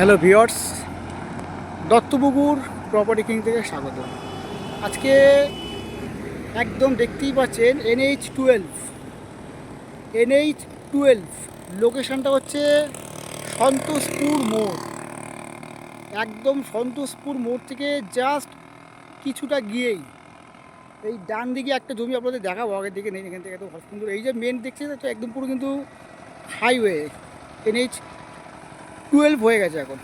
Hello viewers Dattapukur property king থেকে স্বাগত। আজকে একদম দেখতেই পাচ্ছেন এনএইচ টুয়েলভ এনএইচ টুয়েলভ লোকেশানটা হচ্ছে সন্তোষপুর মোড়। একদম সন্তোষপুর মোড় থেকে জাস্ট কিছুটা গিয়েই। এই ডান দিকে একটা জমি আপনাদের দেখাবো, আগের দিকে নেই, এখান থেকে তো সুন্দর। এই যে মেন দেখছি তো একদম পুরো কিন্তু হাইওয়ে এনএইচ টুয়েলভ হয়ে গেছে এখন।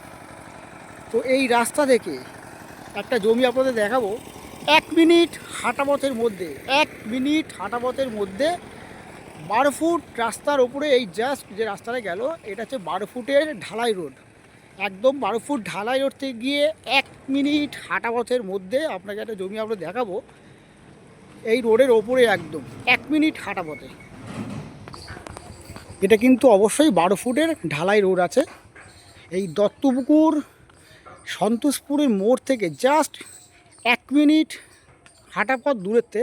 তো এই রাস্তা থেকে একটা জমি আপনাদের দেখাবো। এক মিনিট হাঁটাপথের মধ্যে, এক মিনিট হাঁটাপথের মধ্যে বারো ফুট রাস্তার ওপরে এই জাস্ট যে রাস্তাটা গেল, এটা হচ্ছে বারো ফুটের ঢালাই রোড। একদম বারো ফুট ঢালাই রোড থেকে গিয়ে এক মিনিট হাঁটাপথের মধ্যে আপনাকে একটা জমি আমরা দেখাবো। এই রোডের ওপরে একদম এক মিনিট হাঁটাপথে। এটা কিন্তু অবশ্যই বারো ফুটের ঢালাই রোড আছে। এই দত্তপুকুর সন্তোষপুরের মোড় থেকে জাস্ট এক মিনিট হাঁটা পথ দূরেতে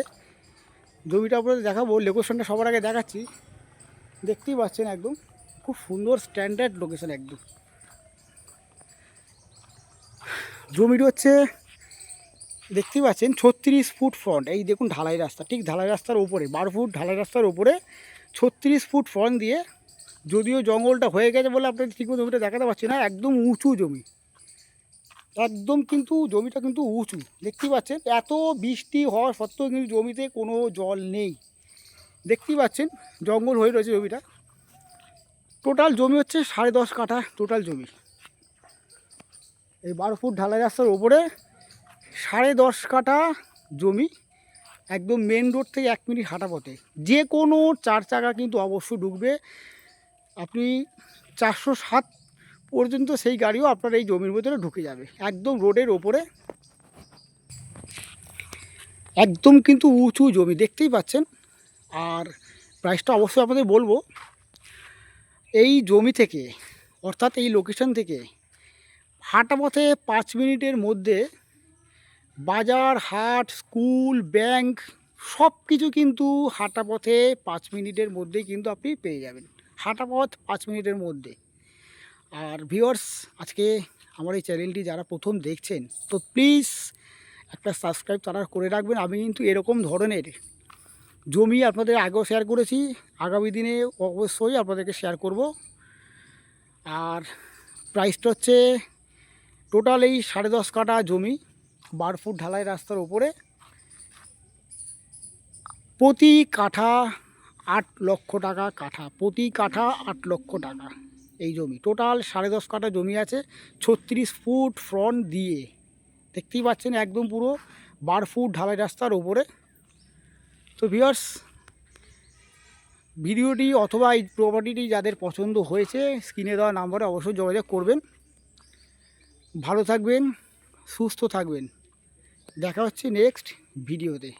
জমিটা আপনাদের দেখাবো লোকেশনটা সবার আগে দেখাচ্ছি। দেখতেই পাচ্ছেন একদম, খুব সুন্দর স্ট্যান্ডার্ড লোকেশন একদম। জমিটা হচ্ছে, দেখতেই পাচ্ছেন ছত্রিশ ফুট ফ্রন্ট এই দেখুন ঢালাই রাস্তা, ঠিক ঢালাই রাস্তার উপরে, বারো ফুট ঢালাই রাস্তার উপরে ছত্রিশ ফুট ফ্রন্ট দিয়ে যদিও জঙ্গলটা হয়ে গেছে বলে আপনাদের ঠিকমতো জমিটা দেখাতে পারছি না, একদম উঁচু জমি। একদম কিন্তু জমিটা কিন্তু উঁচু, দেখতেই পাচ্ছেন? এত বৃষ্টি হওয়ার সত্ত্বেও কিন্তু জমিতে কোনো জল নেই। দেখতেই পাচ্ছেন, জঙ্গল হয়ে রয়েছে জমিটা। টোটাল জমি হচ্ছে সাড়ে দশ কাঠা টোটাল জমি। এই বারো ফুট ঢালাই রাস্তার ওপরে সাড়ে দশ কাঠা জমি, একদম মেন রোড থেকে এক মিনিট হাঁটা পথে। যে কোনো চার চাকা কিন্তু অবশ্যই ঢুকবে। আপনি চারশো সাত পর্যন্ত সেই গাড়িও আপনার এই জমির ভিতরে ঢুকে যাবে। একদম রোডের ওপরে। একদম কিন্তু উঁচু জমি, দেখতেই পাচ্ছেন? আর প্রাইসটা অবশ্যই আপনাদের বলব, এই জমি থেকে, অর্থাৎ এই লোকেশন থেকে হাঁটা পথে পাঁচ মিনিটের মধ্যে বাজার, হাট, স্কুল ব্যাংক সব কিছু কিন্তু হাঁটা পথে পাঁচ মিনিটের মধ্যেই কিন্তু আপনি পেয়ে যাবেন। হাঁটা পথ পাঁচ মিনিটের মধ্যে। আর ভিউয়ার্স আজকে আমার এই চ্যানেলটি যারা প্রথম দেখছেন, তো প্লিজ একটা সাবস্ক্রাইব তারা করে রাখবেন। আমি কিন্তু এরকম ধরনের জমি আপনাদের আগেও শেয়ার করেছি, আগামী দিনে অবশ্যই আপনাদেরকে শেয়ার করব। আর প্রাইসটা হচ্ছে টোটাল এই সাড়ে দশ কাঠা জমি, বারো ফুট ঢালাই রাস্তার ওপরে প্রতি কাঠা আট লক্ষ টাকা কাঠা, প্রতি কাঠা আট লক্ষ টাকা এই জমি। টোটাল সাড়ে দশ কাঠা জমি আছে, ছত্রিশ ফুট ফ্রন্ট দিয়ে। দেখতেই পাচ্ছেন একদম পুরো বারো ফুট ঢালাই রাস্তার ওপরে। তো ভিওর্স ভিডিওটি অথবা এই প্রপার্টিটি যাদের পছন্দ হয়েছে স্ক্রিনে দেওয়া নাম্বারে অবশ্যই যোগাযোগ করবেন। ভালো থাকবেন, সুস্থ থাকবেন। দেখা হচ্ছে নেক্সট ভিডিওতে